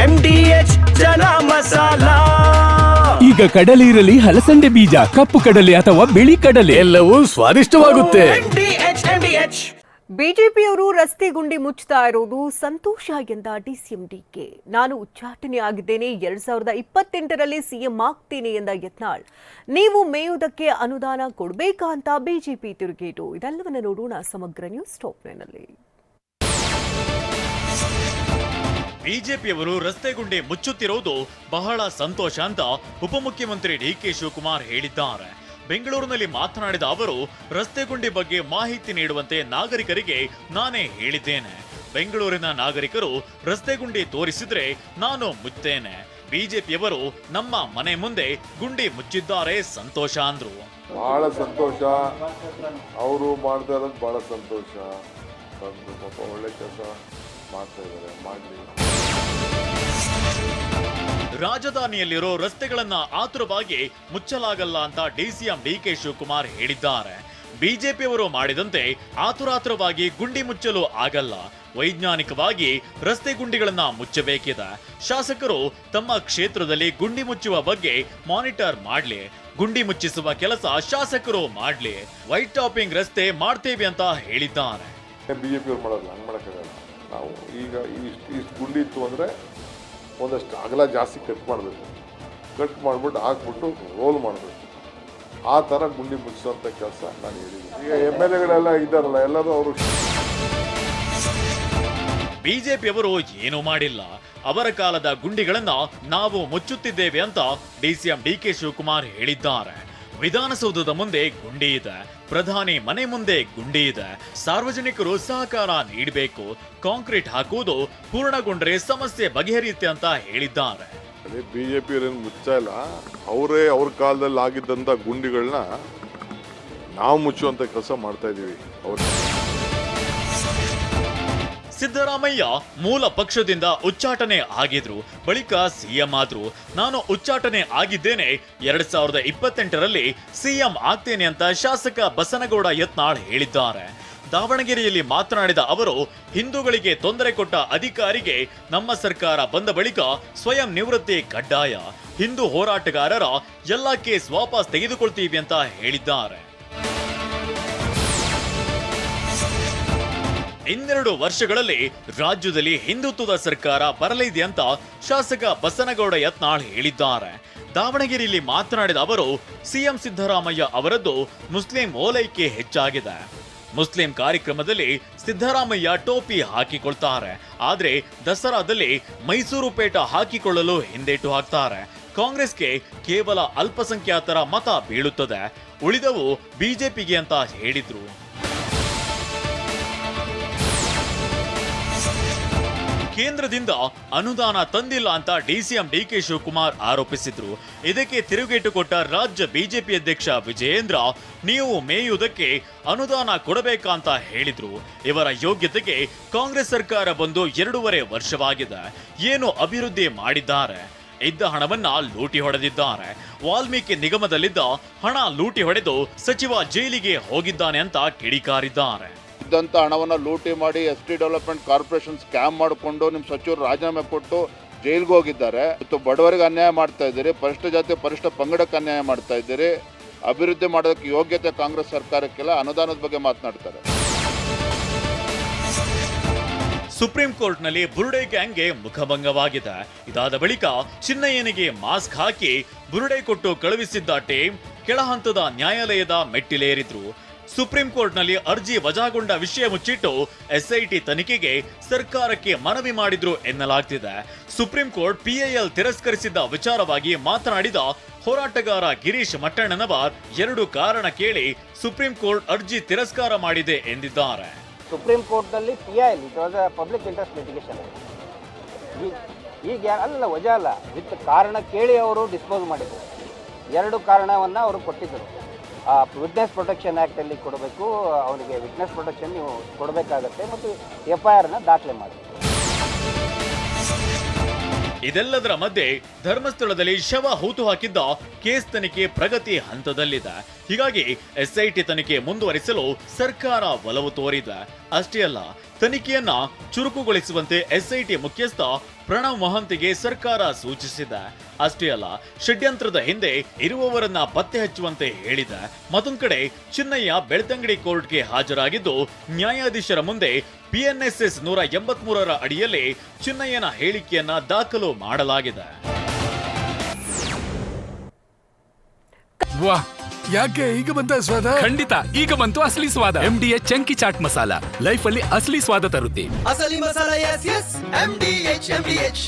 M D H chana masala. ಈಗ ಕಡಲೆ ಇರಲಿ ಹಲಸಂಡೆ ಬೀಜ ಕಪ್ಪು ಕಡಲೆ ಅಥವಾ ಬಿಳಿ ಕಡಲೆ. ಎಲ್ಲವೂ ಸ್ವಾದಿಷ್ಟವಾಗುತ್ತೆ. ಬಿಜೆಪಿಯವರು ರಸ್ತೆ ಗುಂಡಿ ಮುಚ್ಚುತ್ತಾ ಇರೋದು ಸಂತೋಷ ಎಂದ ಡಿಸಿಎಂ ಡಿಕೆ ನಾನು ಉಚ್ಚಾಟನೆ ಆಗಿದ್ದೇನೆ ಎರಡ್ ಸಾವಿರದ ಇಪ್ಪತ್ತೆಂಟರಲ್ಲಿ ಸಿಎಂ ಆಗ್ತೇನೆ ಎಂದ ಯತ್ನಾಳ್. ನೀವು ಮೇಯುವುದಕ್ಕೆ ಅನುದಾನ ಕೊಡಬೇಕಾ ಅಂತ ಬಿಜೆಪಿ ತಿರುಗೇಟು. ಇದೆಲ್ಲವನ್ನ ನೋಡೋಣ ಸಮಗ್ರ ನ್ಯೂಸ್ ಟಾಪ್ನಲ್ಲಿ ಬಿಜೆಪಿಯವರು ರಸ್ತೆ ಗುಂಡಿ ಮುಚ್ಚುತ್ತಿರುವುದು ಬಹಳ ಸಂತೋಷ ಅಂತ ಉಪಮುಖ್ಯಮಂತ್ರಿ ಡಿಕೆ ಶಿವಕುಮಾರ್ ಹೇಳಿದ್ದಾರೆ. ಬೆಂಗಳೂರಿನಲ್ಲಿ ಮಾತನಾಡಿದ ಅವರು, ರಸ್ತೆ ಗುಂಡಿ ಬಗ್ಗೆ ಮಾಹಿತಿ ನೀಡುವಂತೆ ನಾಗರಿಕರಿಗೆ ನಾನೇ ಹೇಳಿದ್ದೇನೆ. ಬೆಂಗಳೂರಿನ ನಾಗರಿಕರು ರಸ್ತೆ ಗುಂಡಿ ತೋರಿಸಿದ್ರೆ ನಾನು ಮುಚ್ಚುತ್ತೇನೆ. ಬಿಜೆಪಿಯವರು ನಮ್ಮ ಮನೆ ಮುಂದೆ ಗುಂಡಿ ಮುಚ್ಚಿದ್ದಾರೆ ಸಂತೋಷ ಅಂದ್ರು. ಬಹಳ ಸಂತೋಷ. ಅವರು ಮಾಡ್ತಾ ಇರೋದು ಬಹಳ ಸಂತೋಷ. ಒಳ್ಳೆ ಕೆಲಸ. ಮಾಡ್ತಾ ಇದ್ದಾರೆ ಮಾಡಲಿ. ರಾಜಧಾನಿಯಲ್ಲಿರೋ ರಸ್ತೆಗಳನ್ನ ಆತುರವಾಗಿ ಮುಚ್ಚಲಾಗಲ್ಲ ಅಂತ ಡಿಸಿಎಂ ಡಿಕೆ ಶಿವಕುಮಾರ್ ಹೇಳಿದ್ದಾರೆ. ಬಿಜೆಪಿಯವರು ಮಾಡಿದಂತೆ ಆತುರಾತುರವಾಗಿ ಗುಂಡಿ ಮುಚ್ಚಲು ಆಗಲ್ಲ. ವೈಜ್ಞಾನಿಕವಾಗಿ ರಸ್ತೆ ಗುಂಡಿಗಳನ್ನ ಮುಚ್ಚಬೇಕಿದೆ. ಶಾಸಕರು ತಮ್ಮ ಕ್ಷೇತ್ರದಲ್ಲಿ ಗುಂಡಿ ಮುಚ್ಚುವ ಬಗ್ಗೆ ಮಾನಿಟರ್ ಮಾಡ್ಲಿ. ಗುಂಡಿ ಮುಚ್ಚಿಸುವ ಕೆಲಸ ಶಾಸಕರು ಮಾಡ್ಲಿ. ವೈಟ್ ಟಾಪಿಂಗ್ ರಸ್ತೆ ಮಾಡ್ತೇವೆ ಅಂತ ಹೇಳಿದ್ದಾರೆ. ಬಿಜೆಪಿ ಮಾಡೋಲ್ಲ ಹಂಗೆ ಮಾಡೋಕ್ಕಾಗಲ್ಲ. ನಾವು ಈಗ ಇಷ್ಟು ಇಷ್ಟು ಗುಂಡಿ ಇತ್ತು ಅಂದರೆ ಒಂದಷ್ಟು ಅಗಲ ಜಾಸ್ತಿ ಕಟ್ ಮಾಡಬೇಕು. ಕಟ್ ಮಾಡಿಬಿಟ್ಟು ಹಾಕ್ಬಿಟ್ಟು ರೋಲ್ ಮಾಡಬೇಕು. ಆ ಥರ ಗುಂಡಿ ಮುಚ್ಚಿಸೋಂಥ ಕೆಲಸ ನಾನು ಹೇಳಿದ್ದೀನಿ. ಈಗ ಎಂ ಎಲ್ ಎಗಳೆಲ್ಲ ಇದ್ದಾರಲ್ಲ, ಎಲ್ಲರೂ ಅವರು ಬಿಜೆಪಿಯವರು ಏನೂ ಮಾಡಿಲ್ಲ. ಅವರ ಕಾಲದ ಗುಂಡಿಗಳನ್ನು ನಾವು ಮುಚ್ಚುತ್ತಿದ್ದೇವೆ ಅಂತ ಡಿಸಿಎಂ ಡಿಕೆ ಶಿವಕುಮಾರ್ ಹೇಳಿದ್ದಾರೆ. ವಿಧಾನಸೌಧದ ಮುಂದೆ ಗುಂಡಿ ಇದೆ. ಪ್ರಧಾನಿ ಮನೆ ಮುಂದೆ ಗುಂಡಿ ಇದೆ. ಸಾರ್ವಜನಿಕರು ಸಹಕಾರ ನೀಡಬೇಕು. ಕಾಂಕ್ರೀಟ್ ಹಾಕುವುದು ಪೂರ್ಣಗೊಂಡ್ರೆ ಸಮಸ್ಯೆ ಬಗೆಹರಿಯುತ್ತೆ ಅಂತ ಹೇಳಿದ್ದಾರೆ. ಬಿಜೆಪಿ ಮುಚ್ಚಾ ಇಲ್ಲ. ಅವರೇ ಅವ್ರ ಕಾಲದಲ್ಲಿ ಆಗಿದ್ದಂಥ ಗುಂಡಿಗಳನ್ನ ನಾವು ಮುಚ್ಚುವಂಥ ಕೆಲಸ ಮಾಡ್ತಾ ಇದೀವಿ ಸಿದ್ದರಾಮಯ್ಯ ಮೂಲ ಪಕ್ಷದಿಂದ ಉಚ್ಚಾಟನೆ ಆಗಿದ್ರು. ಬಳಿಕ ಸಿಎಂ ಆದ್ರು. ನಾನು ಉಚ್ಚಾಟನೆ ಆಗಿದ್ದೇನೆ. ಎರಡ್ ಸಾವಿರದ ಇಪ್ಪತ್ತೆಂಟರಲ್ಲಿ ಸಿಎಂ ಆಗ್ತೇನೆ ಅಂತ ಶಾಸಕ ಬಸನಗೌಡ ಯತ್ನಾಳ್ ಹೇಳಿದ್ದಾರೆ. ದಾವಣಗೆರೆಯಲ್ಲಿ ಮಾತನಾಡಿದ ಅವರು, ಹಿಂದೂಗಳಿಗೆ ತೊಂದರೆ ಕೊಟ್ಟ ಅಧಿಕಾರಿಗೆ ನಮ್ಮ ಸರ್ಕಾರ ಬಂದ ಬಳಿಕ ಸ್ವಯಂ ನಿವೃತ್ತಿ ಕಡ್ಡಾಯ. ಹಿಂದೂ ಹೋರಾಟಗಾರರ ಎಲ್ಲ ಕೇಸ್ ವಾಪಸ್ ತೆಗೆದುಕೊಳ್ತೀವಿ ಅಂತ ಹೇಳಿದ್ದಾರೆ. ಇನ್ನೆರಡು ವರ್ಷಗಳಲ್ಲಿ ರಾಜ್ಯದಲ್ಲಿ ಹಿಂದುತ್ವದ ಸರ್ಕಾರ ಬರಲಿದೆ ಅಂತ ಶಾಸಕ ಬಸನಗೌಡ ಯತ್ನಾಳ್ ಹೇಳಿದ್ದಾರೆ. ದಾವಣಗೆರೆಯಲ್ಲಿ ಮಾತನಾಡಿದ ಅವರು, ಸಿಎಂ ಸಿದ್ದರಾಮಯ್ಯ ಅವರದ್ದು ಮುಸ್ಲಿಂ ಓಲೈಕೆ ಹೆಚ್ಚಾಗಿದೆ. ಮುಸ್ಲಿಂ ಕಾರ್ಯಕ್ರಮದಲ್ಲಿ ಸಿದ್ದರಾಮಯ್ಯ ಟೋಪಿ ಹಾಕಿಕೊಳ್ತಾರೆ. ಆದರೆ ದಸರಾದಲ್ಲಿ ಮೈಸೂರು ಪೇಟ ಹಾಕಿಕೊಳ್ಳಲು ಹಿಂದೇಟು ಹಾಕ್ತಾರೆ. ಕಾಂಗ್ರೆಸ್ಗೆ ಕೇವಲ ಅಲ್ಪಸಂಖ್ಯಾತರ ಮತ ಬೀಳುತ್ತದೆ. ಉಳಿದವು ಬಿಜೆಪಿಗೆ ಅಂತ ಹೇಳಿದ್ರು. ಕೇಂದ್ರದಿಂದ ಅನುದಾನ ತಂದಿಲ್ಲ ಅಂತ ಡಿಸಿಎಂ ಡಿಕೆ ಶಿವಕುಮಾರ್ ಆರೋಪಿಸಿದ್ರು. ಇದಕ್ಕೆ ತಿರುಗೇಟು ಕೊಟ್ಟ ರಾಜ್ಯ ಬಿಜೆಪಿ ಅಧ್ಯಕ್ಷ ವಿಜಯೇಂದ್ರ, ನೀವು ಮೇಯುವುದಕ್ಕೆ ಅನುದಾನ ಕೊಡಬೇಕಂತ ಹೇಳಿದ್ರು. ಇವರ ಯೋಗ್ಯತೆಗೆ ಕಾಂಗ್ರೆಸ್ ಸರ್ಕಾರ ಬಂದು ಎರಡೂವರೆ ವರ್ಷವಾಗಿದೆ. ಏನು ಅಭಿವೃದ್ಧಿ ಮಾಡಿದ್ದಾರೆ? ಇದ್ದ ಹಣವನ್ನ ಲೂಟಿ ಹೊಡೆದಿದ್ದಾರೆ. ವಾಲ್ಮೀಕಿ ನಿಗಮದಲ್ಲಿದ್ದ ಹಣ ಲೂಟಿ ಹೊಡೆದು ಸಚಿವ ಜೈಲಿಗೆ ಹೋಗಿದ್ದಾನೆ ಅಂತ ಕಿಡಿಕಾರಿದ್ದಾರೆ. ಇದ್ದಂಥ ಹಣವನ್ನು ಲೂಟಿ ಮಾಡಿ S T development corporation scam ಮಾಡಿಕೊಂಡು ನಿಮ್ಮ ಸಚಿವರು ರಾಜೀನಾಮೆ ಕೊಟ್ಟು ಜೈಲ್ಗೆ ಹೋಗಿದ್ದಾರೆ. ಮತ್ತು ಬಡವರಿಗೆ ಅನ್ಯಾಯ ಮಾಡ್ತಾ ಇದ್ದೀರಿ, ಪರಿಷ್ಠ ಜಾತಿ, ಪರಿಷ್ಠ ಪಂಗಡಕ್ಕೆ ಅನ್ಯಾಯ ಮಾಡ್ತಾ ಇದ್ದೀರಿ. ಅಭಿವೃದ್ಧಿ ಮಾಡೋದಕ್ಕೆ ಯೋಗ್ಯತೆ ಕಾಂಗ್ರೆಸ್ ಸರ್ಕಾರಕ್ಕೆಲ್ಲ, ಅನುದಾನದ ಬಗ್ಗೆ ಮಾತನಾಡ್ತಾರೆ. ಸುಪ್ರೀಂ ಕೋರ್ಟ್ನಲ್ಲಿ ಬುರುಡೆ ಗ್ಯಾಂಗ್ಗೆ ಮುಖಭಂಗವಾಗಿದೆ. ಇದಾದ ಬಳಿಕ ಚಿನ್ನಯ್ಯನಿಗೆ ಮಾಸ್ಕ್ ಹಾಕಿ ಬುರುಡೆ ಕೊಟ್ಟು ಕಳುಹಿಸಿದ್ದ ಟೀಮ್ ಕೆಳಹಂತದ ನ್ಯಾಯಾಲಯದ ಮೆಟ್ಟಿಲೇರಿದ್ರು. ಸುಪ್ರೀಂ ಕೋರ್ಟ್ನಲ್ಲಿ ಅರ್ಜಿ ವಜಾಗೊಂಡ ವಿಷಯ ಮುಚ್ಚಿಟ್ಟು ಎಸ್ಐಟಿ ತನಿಖೆಗೆ ಸರ್ಕಾರಕ್ಕೆ ಮನವಿ ಮಾಡಿದ್ರು ಎನ್ನಲಾಗ್ತಿದೆ. ಸುಪ್ರೀಂ ಕೋರ್ಟ್ ಪಿಐಎಲ್ ತಿರಸ್ಕರಿಸಿದ್ದ ವಿಚಾರವಾಗಿ ಮಾತನಾಡಿದ ಹೋರಾಟಗಾರ ಗಿರೀಶ್ ಮಟ್ಟಣ್ಣನವರ್ ಎರಡು ಕಾರಣ ಕೇಳಿ ಸುಪ್ರೀಂ ಕೋರ್ಟ್ ಅರ್ಜಿ ತಿರಸ್ಕಾರ ಮಾಡಿದೆ ಎಂದಿದ್ದಾರೆ. ಸುಪ್ರೀಂ ಕೋರ್ಟ್ನಲ್ಲಿ P it was public interest litigation ಈಗ ಅಲ್ಲ ವಜಾ ಅಲ್ಲ ವಿತ್ ಕಾರಣ ಕೇಳಿ ಅವರು ಡಿಸ್ಪೋಸ್ ಮಾಡಿದ್ರು. ಎರಡು ಕಾರಣವನ್ನು ಅವರು ಕೊಟ್ಟಿದ್ದರು. ಆ ವಿಟ್ನೆಸ್ ಪ್ರೊಟೆಕ್ಷನ್ ಆ್ಯಕ್ಟಲ್ಲಿ ಕೊಡಬೇಕು, ಅವನಿಗೆ ವಿಟ್ನೆಸ್ ಪ್ರೊಟೆಕ್ಷನ್ ನೀವು ಕೊಡಬೇಕಾಗತ್ತೆ ಮತ್ತು ಎಫ್ ಐ ಆರ್ನ ದಾಖಲೆ ಮಾಡಿ. ಇದೆಲ್ಲದರ ಮಧ್ಯೆ ಧರ್ಮಸ್ಥಳದಲ್ಲಿ ಶವ ಹೂತು ಹಾಕಿದ್ದ ಕೇಸ್ ತನಿಖೆ ಪ್ರಗತಿ ಹಂತದಲ್ಲಿದೆ. ಹೀಗಾಗಿ ಎಸ್ಐಟಿ ತನಿಖೆ ಮುಂದುವರಿಸಲು ಸರ್ಕಾರ ಒಲವು ತೋರಿದೆ. ಅಷ್ಟೇ ಅಲ್ಲ, ತನಿಖೆಯನ್ನ ಚುರುಕುಗೊಳಿಸುವಂತೆ ಎಸ್ಐಟಿ ಮುಖ್ಯಸ್ಥ ಪ್ರಣವ್ ಮಹಂತಿಗೆ ಸರ್ಕಾರ ಸೂಚಿಸಿದ. ಅಷ್ಟೇ ಅಲ್ಲ ಷಡ್ಯಂತ್ರದ ಹಿಂದೆ ಇರುವವರನ್ನ ಪತ್ತೆ ಹಚ್ಚುವಂತೆ ಹೇಳಿದ ಮತ್ತೊಂದು ಕಡೆ ಚಿನ್ನಯ್ಯ ಬೆಳ್ತಂಗಡಿ ಕೋರ್ಟ್ಗೆ ಹಾಜರಾಗಿದ್ದು ನ್ಯಾಯಾಧೀಶರ ಮುಂದೆ ಪಿಎನ್ಎಸ್ಎಸ್ ನೂರ ಎಂಬತ್ಮೂರರ ಅಡಿಯಲ್ಲಿ ಚಿನ್ನಯ್ಯನ ಹೇಳಿಕೆಯನ್ನ ದಾಖಲು ಮಾಡಲಾಗಿದೆ. ವಾ ಯಾಕೆ ಈಗ ಬಂತ ಸ್ವಾದ ಖಂಡಿತ ಈಗ ಬಂತು ಅಸಲಿ ಸ್ವಾದ. M D H chunky chaat masala. Life ಅಲ್ಲಿ ಅಸಲಿ ಸ್ವಾದ ತರುತ್ತೆ. ಅಸಲಿ masala S S M D H M D H